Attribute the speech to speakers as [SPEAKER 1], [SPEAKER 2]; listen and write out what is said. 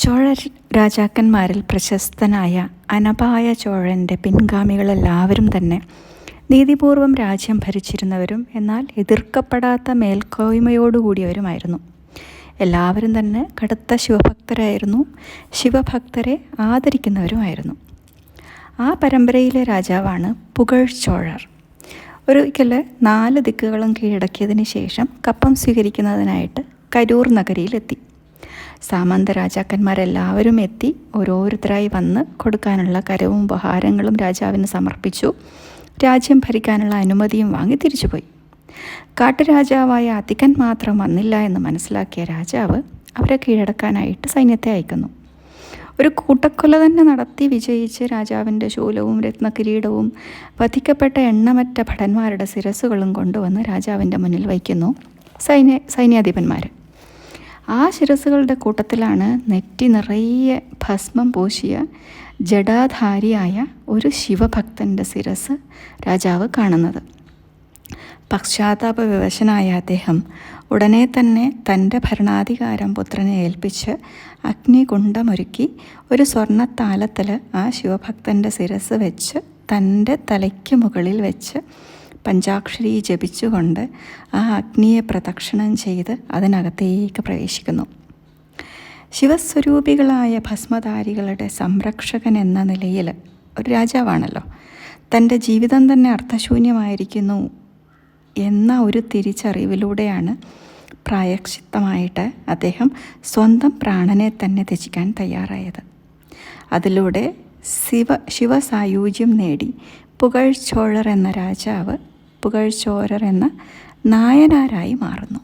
[SPEAKER 1] ചോഴ രാജാക്കന്മാരിൽ പ്രശസ്തനായ അനപായ ചോഴന്റെ പിൻഗാമികളെല്ലാവരും തന്നെ നീതിപൂർവം രാജ്യം ഭരിച്ചിരുന്നവരും എന്നാൽ എതിർക്കപ്പെടാത്ത മേൽക്കോയ്മയോടുകൂടിയവരുമായിരുന്നു. എല്ലാവരും തന്നെ കടുത്ത ശിവഭക്തരായിരുന്നു. ശിവഭക്തരെ ആദരിക്കുന്നവരുമായിരുന്നു. ആ പരമ്പരയിലെ രാജാവാണ് പുകഴ് ചോഴർ. ഒരിക്കൽ നാല് ദിക്കുകളും കീഴടക്കിയതിന് ശേഷം കപ്പം സ്വീകരിക്കുന്നതിനായിട്ട് കരൂർ നഗരിയിലെത്തി. സാമന്ത രാജാക്കന്മാരെല്ലാവരും എത്തി ഓരോരുത്തരായി വന്ന് കൊടുക്കാനുള്ള കരവും ഉപഹാരങ്ങളും രാജാവിന് സമർപ്പിച്ചു. രാജ്യം ഭരിക്കാനുള്ള അനുമതിയും വാങ്ങി തിരിച്ചുപോയി. കാട്ടുരാജാവായ അതികൻ മാത്രം വന്നില്ല എന്ന് മനസ്സിലാക്കിയ രാജാവ് അവരെ കീഴടക്കാനായിട്ട് സൈന്യത്തെ അയക്കുന്നു. ഒരു കൂട്ടക്കൊല തന്നെ നടത്തി വിജയിച്ച് രാജാവിന്റെ ശൂലവും രത്നകിരീടവും വധിക്കപ്പെട്ട എണ്ണമറ്റ ഭടന്മാരുടെ ശിരസ്സുകളും കൊണ്ടുവന്ന് രാജാവിന്റെ മുന്നിൽ വയ്ക്കുന്നു. സൈന്യ സൈന്യാധിപന്മാർ ആ ശിരസുകളുടെ കൂട്ടത്തിലാണ് നെറ്റി നിറയെ ഭസ്മം പൂശിയ ജഡാധാരിയായ ഒരു ശിവഭക്തന്റെ ശിരസ് രാജാവ് കാണുന്നത്. പശ്ചാത്താപ വിവശനായ അദ്ദേഹം ഉടനെ തന്നെ തന്റെ ഭരണാധികാരം പുത്രനെ ഏൽപ്പിച്ച് അഗ്നികുണ്ഡമൊരുക്കി ഒരു സ്വർണത്താലത്തിൽ ആ ശിവഭക്തന്റെ ശിരസ് വെച്ച് തന്റെ തലയ്ക്ക് മുകളിൽ വെച്ച് പഞ്ചാക്ഷരി ജപിച്ചുകൊണ്ട് ആ അഗ്നിയെ പ്രദക്ഷിണം ചെയ്ത് അതിനകത്തേക്ക് പ്രവേശിക്കുന്നു. ശിവസ്വരൂപികളായ ഭസ്മധാരികളുടെ സംരക്ഷകൻ എന്ന നിലയിൽ ഒരു രാജാവാണല്ലോ. തന്റെ ജീവിതം തന്നെ അർത്ഥശൂന്യമായിരിക്കുന്നു എന്ന ഒരു തിരിച്ചറിവിലൂടെയാണ് പ്രായക്ഷിത്തമായിട്ട് അദ്ദേഹം സ്വന്തം പ്രാണനെ തന്നെ ത്യജിക്കാൻ തയ്യാറായത്. അതിലൂടെ ശിവ ശിവസായുജ്യം നേടി പുകഴ്ചോഴർ എന്ന രാജാവ് പുകഴ്ചോഴർ എന്ന നായനാരായി മാറുന്നു.